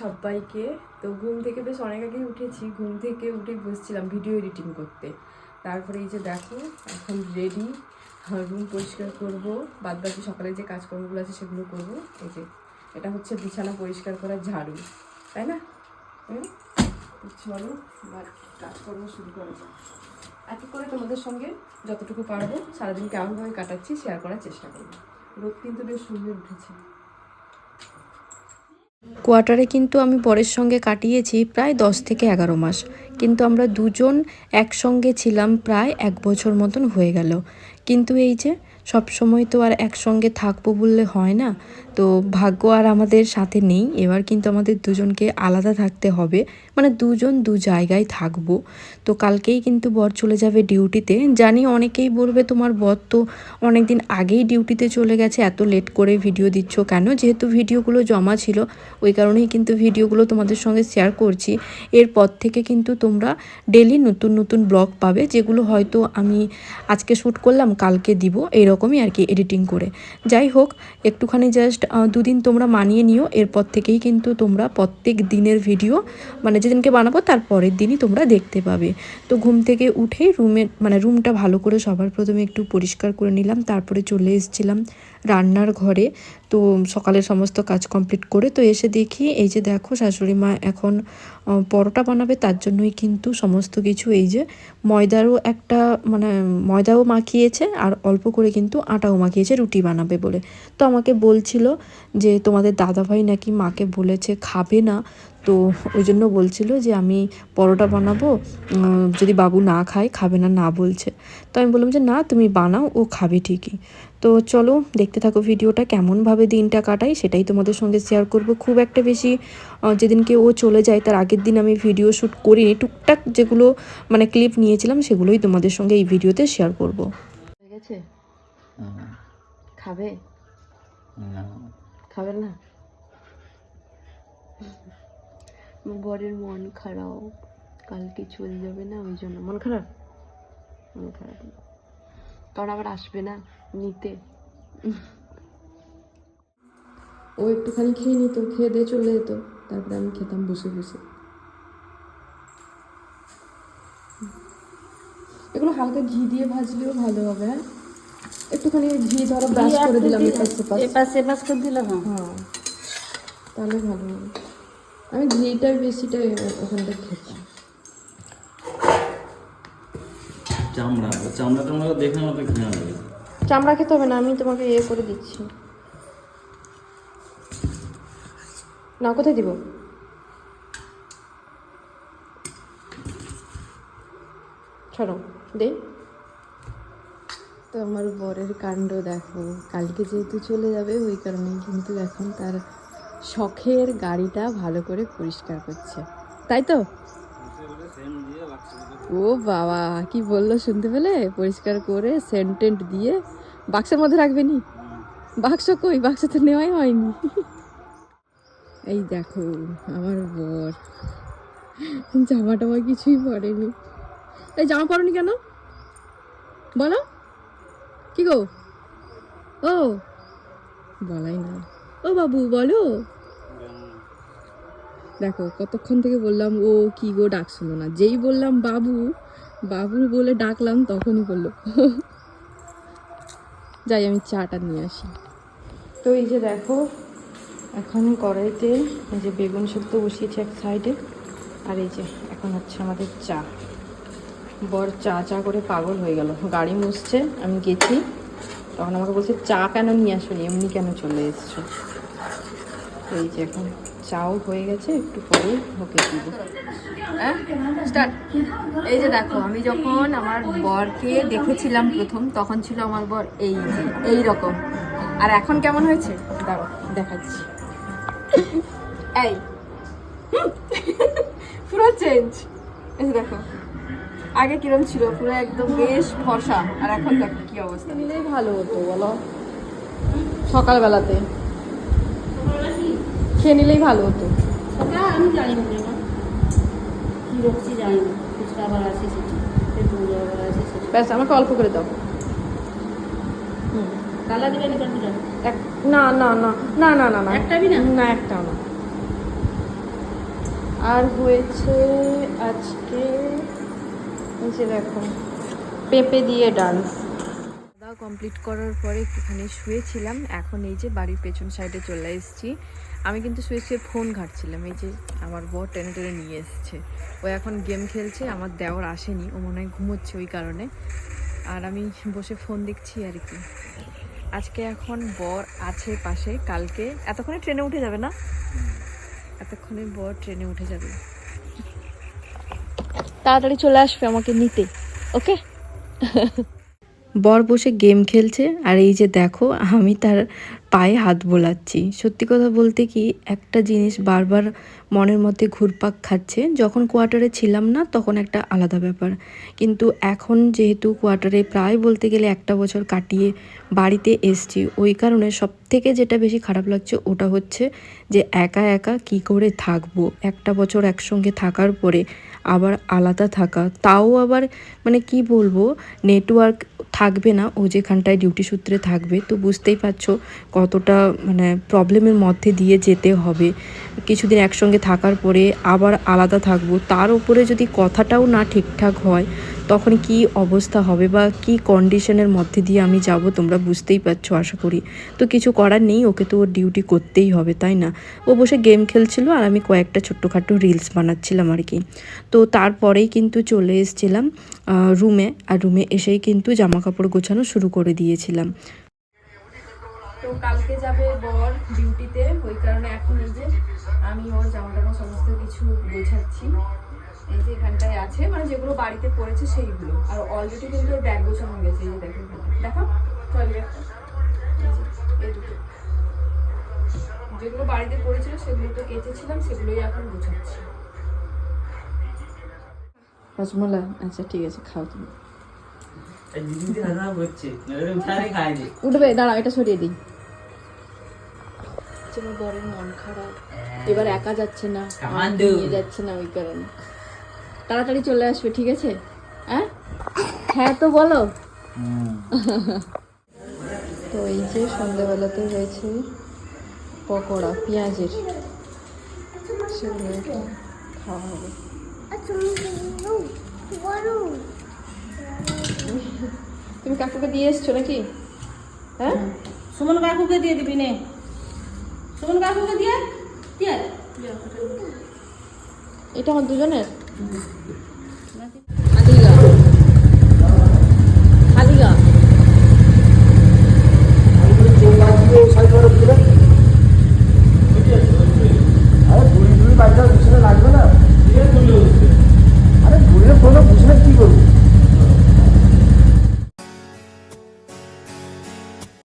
সবাইকে তো ঘুম থেকে বেশ অনেক আগে উঠেছি। ঘুম থেকে উঠে বসছিলাম ভিডিও এডিটিং করতে। তারপরে এই যে দেখো, এখন রেডি রুম পরিষ্কার করব। বাদ বাকি সকালে যে কাজকর্মগুলো আছে সেগুলো করব। এই যে, এটা হচ্ছে বিছানা পরিষ্কার করার ঝাড়ু, তাই না? হুম? চলো কাজকর্ম শুরু করা যাক। এক করে তোমাদের সঙ্গে যতটুকু পারব সারাদিন কেমনভাবে কাটাচ্ছি শেয়ার করার চেষ্টা করব। রোদ কিন্তু বেশ সুন্দর উঠেছে। কোয়ার্টারে কিন্তু আমি বরের সঙ্গে কাটিয়েছি প্রায় দশ থেকে এগারো মাস। কিন্তু আমরা দুজন একসঙ্গে ছিলাম প্রায় এক বছর মতন হয়ে গেল। কিন্তু এই যে সব সময় তো আর একসঙ্গে থাকব বললে হয় না। তো ভাগ্য আর আমাদের সাথে নেই। এবার কিন্তু আমাদের দুজনকে আলাদা থাকতে হবে। মানে দুজন দু জায়গায় থাকব। তো কালকেই কিন্তু বর চলে যাবে ডিউটিতে। জানি অনেকেই বলবে, তোমার বর তো অনেক দিন আগেই ডিউটিতে চলে গেছে। এত লেট করে ভিডিও দিচ্ছ কেন? যেহেতু ভিডিওগুলো জমা ছিল, ওই কারণেই কিন্তু ভিডিওগুলো তোমাদের সঙ্গে শেয়ার করছি। এরপর থেকে কিন্তু তোমরা ডেলি নতুন নতুন ব্লগ পাবে, যেগুলো হয়তো আমি আজকে শ্যুট করলাম, কালকে দিব, এইরকমই আর কি এডিটিং করে। যাই হোক, একটুখানি জাস্ট দুদিন তোমরা মানিয়ে নিও, এরপর থেকেই কিন্তু তোমরা প্রত্যেক দিনের ভিডিও মানে যেদিনকে বানাবো, তার পরের দিনই তোমরা দেখতে পাবে। তো ঘুম থেকে উঠেই রুমের মানে রুমটা ভালো করে সবার প্রথমে একটু পরিষ্কার করে নিলাম, তারপরে চলে এসেছিলাম রান্নার ঘরে। তো সকালের সমস্ত কাজ কমপ্লিট করে তো এসে দেখি, এই যে দেখো শাশুড়ি মা এখন পরোটা বানাবে, তার জন্যই কিন্তু সমস্ত কিছু এই যে ময়দারও একটা মানে ময়দাও মাখিয়েছে আর অল্প করে কিন্তু আটাও মাখিয়েছে, রুটি বানাবে বলে। তো আমাকে বলছিল যে তোমাদের দাদাভাই নাকি মাকে বলেছে, খাবে না। তো ওই জন্য বলছিল যে আমি পরোটা বানাবো যদি বাবু না খায় খাবে না না বলছে। তো আমি বললাম যে না তুমি বানাও ও খাবে ঠিকই। তো চলো দেখতে থাকো ভিডিওটা কেমনভাবে দিনটা কাটাই সেটাই তোমাদের সঙ্গে শেয়ার করব। খুব একটা বেশি যেদিনকে ও চলে যায় তার আগের দিন আমি ভিডিও শ্যুট করিনি। টুকটাক যেগুলো মানে ক্লিপ নিয়েছিলাম সেগুলোই তোমাদের সঙ্গে এই ভিডিওতে শেয়ার করব। হয়ে গেছে? হুম, খাবে? না, খাবে না? বরের মন খারাপ কালকে চলে যাবে না ওই জন্য। মন খারাপ? মন খারাপ। কারণ আবার আসবে না নিতে। ও একটুখানি খেয়ে নিত খেয়ে দিয়ে চলে যেত। তারপরে আমি খেতাম বসে বসে। এগুলো হালকা ঘি দিয়ে ভাজলেও ভালো হবে হ্যাঁ? একটুখানি ঘি ধরো ব্রাশ করে দিলাম এপাশ এপাশ এপাশ করে দিলাম হ্যাঁ হ্যাঁ। তাহলে ভালো হবে। আমি ঘিটা বেশিটা ওখানটা খেতাম। চামড়া চামড়া টামড়া দেখে আমার ঘৃণা লাগে। চামড়া খেতে হবে না আমি তোমাকে ইয়ে করে দিচ্ছি। না কোথায় দিব? ছাড়ো দে। তো আমার বরের কাণ্ড দেখো কালকে যেহেতু চলে যাবে ওই কারণে কিন্তু এখন তার শখের গাড়িটা ভালো করে পরিষ্কার করছে। তাই তো? ও বাবা, কি বলল শুনতে পেলে? পরিষ্কার করে সেন্টেন্ট দিয়ে বাক্সের মধ্যে রাখবে নি? বাক্স কই? বাক্স তো নেওয়াই হয়নি। এই দেখো, আমার বর। জামা টামা কিছুই পরেনি। এই জামা পরনি কেন? বলো। কি গো? ও, বলাই না। ও বাবু, বলো। দেখো, কতক্ষণ থেকে বললাম, ও কি গো ডাক শুনো না। যেই বললাম, বাবু বাবু বলে ডাকলাম, তখনই বলল, যাই, আমি চাটা নিয়ে আসি। তো এই যে দেখো, এখন কড়াইতে এই যে বেগুন শুক্তো বসিয়েছি এক সাইডে, আর এই যে এখন হচ্ছে আমাদের চা। বর চা চা করে পাগল হয়ে গেল। গাড়ি মুছছে, আমি গেছি। তখন আমাকে বলছে, চা কেন নিয়ে আসোনি? এমনি কেন চলে এসছো? এই যে এখন চাও হয়ে গেছে একটু পরে ওকে দিব। স্টার্ট। এই যে দেখো আমি যখন আমার বরকে দেখেছিলাম প্রথম তখন ছিল আমার বর এই এই রকম। আর এখন কেমন হয়েছে? দাঁড়ো দেখাচ্ছি। এই। পুরো চেঞ্জ এই দেখো আগে কিরম ছিল? পুরো একদম বেশ ফর্সা। আর এখন দেখো কি অবস্থা। নিলেই ভালো হতো বলো। সকালবেলাতে। খেয়ে নিলেই ভালো হতো। ওটা আমি জানি না। কি রকছি জানি না। ফুচকা আবার আছে ব্যাস আমাকে অল্প করে দাও। কালা দেবে না এক না না না না না না না। একটাবি না? না একটাও না। আর হয়েছে আজকে এই যে দেখো পেঁপে দিয়ে খাওয়া কমপ্লিট করার পরে একটুখানি শুয়েছিলাম। এখন এই যে বাড়ির পেছন সাইডে চলে এসেছি। আমি কিন্তু শুয়ে শুয়ে ফোন ঘাটছিলাম। এই যে আমার বর টেনে টেনে নিয়ে এসছে। ও এখন গেম খেলছে, আমার দেওয়ার আসেনি। ও মনে হয় ঘুমোচ্ছে ওই কারণে। আর আমি বসে ফোন দেখছি আর কি। আজকে এখন বর আছে পাশে। কালকে এতক্ষণে ট্রেনে উঠে যাবে না? এতক্ষণে বর ট্রেনে উঠে যাবে। তাড়াতাড়ি চলে আসবে আমাকে নিতে। ওকে বর বসে গেম খেলছে, আর এই যে দেখো, আমি তার পায়ে হাত বোলাচ্ছি। সত্যি কথা বলতে কি, একটা জিনিস বারবার মনের মধ্যে ঘুরপাক খাচ্ছে, যখন কোয়ার্টারে ছিলাম না, তখন একটা আলাদা ব্যাপার। কিন্তু এখন যেহেতু কোয়ার্টারে প্রায় বলতে গেলে একটা বছর কাটিয়ে বাড়িতে এসছি, ওই কারণে সব থেকে যেটা বেশি খারাপ লাগছে, ওটা হচ্ছে যে একা একা কি করে থাকব? একটা বছর একসঙ্গে থাকার পরে আবার আলাদা থাকা। তাও আবার মানে কি বলব নেটওয়ার্ক থাকবে না, ও যেখানটায় ডিউটি সূত্রে থাকবে। তো বুঝতেই পারছ কতটা মানে প্রবলেমের মধ্যে দিয়ে যেতে হবে। কিছুদিন একসঙ্গে থাকার পরে আবার আলাদা থাকব। তার উপরে যদি কথাটাও না ঠিকঠাক হয় তখন কি অবস্থা হবে বা কি কন্ডিশনের মধ্যে দিয়ে আমি যাব তোমরা বুঝতেই পারছ, আশা করি। তো কিছু করার নেই, ওকে তো ওর ডিউটি করতেই হবে, তাই না? ও বসে গেম খেলছিল আর আমি কয়েকটা ছোট্টখাটো রিলস বানাচ্ছিলাম আর কি। তো তারপরেই কিন্তু চলে এসেছিলাম রুমে আর রুমে এসেই কিন্তু জামা কাপড় গোছানো শুরু করে দিয়েছিলাম। তো কালকে যাবে বর ডিউটিতে ওই কারণে এখন এই যে আমি ওর জামা সমস্ত কিছু গোছাচ্ছি। এই যে এখানটায় আছে মানে যেগুলো বাড়িতে পড়েছে সেইগুলো। আর অলরেডি কিন্তু ওর ব্যাগ গোছানো হয়ে গেছে এই যে দেখো দেখো এই দুটো। যেগুলো বাড়িতে পড়েছিল সেগুলো তো কেচেছিলাম সেগুলোই এখন গোছাচ্ছি। রসমলাই আচ্ছা ঠিক আছে খাও তুমি। উঠবে দাঁড়াও এটা সরিয়ে দিই। আমার বরের মন খারাপ। এবার একা যাচ্ছে না। নিয়ে যাচ্ছে না ওই কারণে। তাড়াতাড়ি চলে আসবে ঠিক আছে? হ্যাঁ হ্যাঁ তো বলো। তো এই যে সন্ধ্যাবেলাতে হয়েছে পকোড়া পেঁয়াজের। সেগুলো খাওয়া হবে। তুমি কাকুকে দিয়ে এসছো নাকি? হ্যাঁ সুমন কাকুকে দিয়ে দিবি নে। সুমন কাকুকে দিয়ে দিয়ে। এটা আমার দুজনের? Thank you.